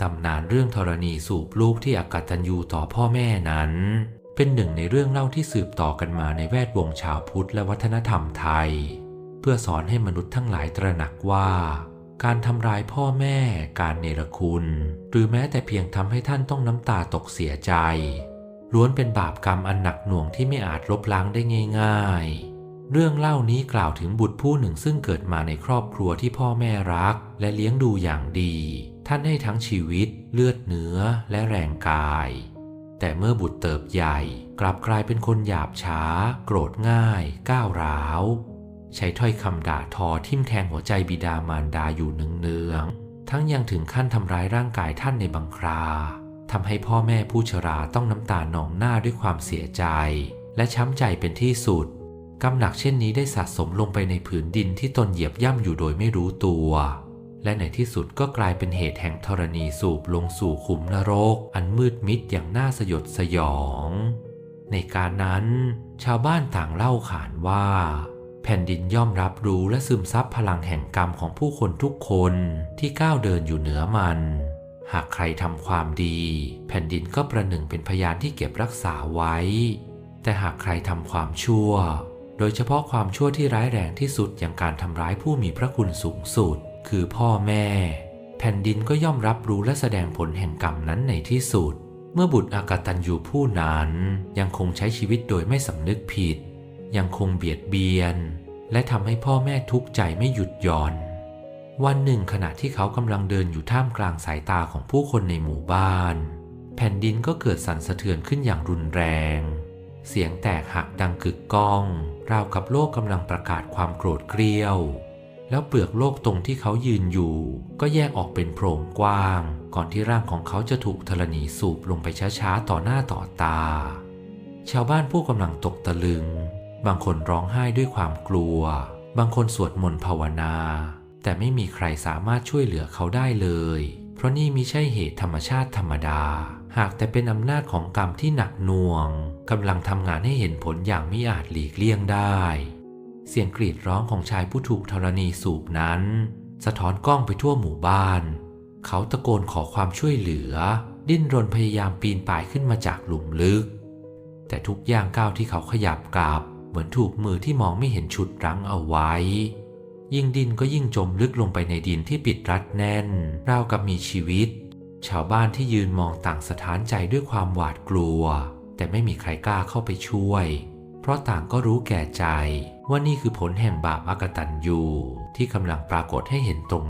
ตำนานเรื่องธรณีสูบลูกที่อากตันยูต่อพ่อแม่นั้น เป็นหนึ่งในเรื่องเล่าที่สืบต่อกันมาในแวดวงชาวพุทธและวัฒนธรรมไทย เพื่อสอนให้มนุษย์ทั้งหลายตระหนักว่า การทำร้ายพ่อแม่ การเนรคุณ หรือแม้แต่เพียงทำให้ท่านต้องน้ำตาตกเสียใจ ล้วนเป็นบาปกรรมอันหนักหน่วงที่ไม่อาจลบล้างได้ง่าย ๆเรื่องเล่านี้กล่าวถึงบุตรผู้หนึ่งซึ่งเกิดมาในครอบครัวที่พ่อแม่รัก และเลี้ยงดูอย่างดี ท่านให้ทั้งชีวิตเลือดเนื้อและแรงกาย แต่เมื่อบุตรเติบใหญ่กลับกลายเป็นคนหยาบช้า โกรธง่าย ก้าวร้าว ใช้ถ้อยคำด่าทอทิ่มแทงหัวใจบิดามารดาอยู่เนืองๆทั้งยังถึงขั้นทำร้ายร่างกายท่านในบางคราทำให้พ่อแม่ผู้ชราต้องน้ำตาหนองหน้าด้วยความเสียใจ และช้ำใจเป็นที่สุดกำหนักเช่นนี้ได้สะสมลงไปในผืนดินที่ตนเหยียบย่ำอยู่โดยไม่รู้ตัว และในที่สุดก็กลายเป็นเหตุแห่งธรณีสูบลงสู่ขุมนรก อันมืดมิดอย่างน่าสยดสยอง ในการนั้น ชาวบ้านต่างเล่าขานว่า แผ่นดินย่อมรับรู้และซึมซับพลังแห่งกรรมของผู้คนทุกคนที่ก้าวเดินอยู่เหนือมัน หากใครทำความดี แผ่นดินก็ประหนึ่งเป็นพยานที่เก็บรักษาไว้ แต่หากใครทำความชั่ว โดยเฉพาะความชั่วที่ร้ายแรงที่สุดอย่างการทำร้ายผู้มีพระคุณสูงสุด คือพ่อแม่ แผ่นดินก็ย่อมรับรู้และแสดงผลแห่งกรรมนั้นในที่สุด เมื่อบุตรอากตันยูผู้นั้นยังคงใช้ชีวิตโดยไม่สำนึกผิด ยังคงเบียดเบียน และทำให้พ่อแม่ทุกข์ใจไม่หยุดหย่อน วันหนึ่งขณะที่เขากำลังเดินอยู่ท่ามกลางสายตาของผู้คนในหมู่บ้าน แผ่นดินก็เกิดสั่นสะเทือนขึ้นอย่างรุนแรง เสียงแตกหักดังกึกก้อง ราวกับโลกกำลังประกาศความโกรธเกรี้ยว แล้วเปลือกโลกตรงที่เขายืนอยู่ ก็แยกออกเป็นโพรงกว้าง ก่อนที่ร่างของเขาจะถูกธรณีสูบลงไปช้าๆต่อหน้าต่อตา ชาวบ้านผู้กำลังตกตะลึง บางคนร้องไห้ด้วยความกลัว บางคนสวดมนต์ภาวนา แต่ไม่มีใครสามารถช่วยเหลือเขาได้เลย เพราะนี่มิใช่เหตุธรรมชาติธรรมดา หากแต่เป็นอำนาจของกรรมที่หนักหน่วงกำลังทำงานให้เห็นผลอย่างไม่อาจหลีกเลี่ยงได้ เสียงกรีดร้องของชายผู้ถูกธรณีสูบนั้น สะท้อนกล้องไปทั่วหมู่บ้าน เขาตะโกนขอความช่วยเหลือ ดิ้นรนพยายามปีนป่ายขึ้นมาจากหลุมลึก แต่ทุกย่างก้าวที่เขาขยับกลับ เหมือนถูกมือที่มองไม่เห็นฉุดรั้งเอาไว้ ยิ่งดินก็ยิ่งจมลึกลงไปในดินที่ปิดรัดแน่น ราวกับมีชีวิต ชาวบ้านที่ยืนมองต่างสถานใจด้วยความหวาดกลัว แต่ไม่มีใครกล้าเข้าไปช่วย เพราะต่างก็รู้แก่ใจ ว่านี่คือผลแห่งบาปอากตันยูที่กำลังปรากฏให้เห็นตรง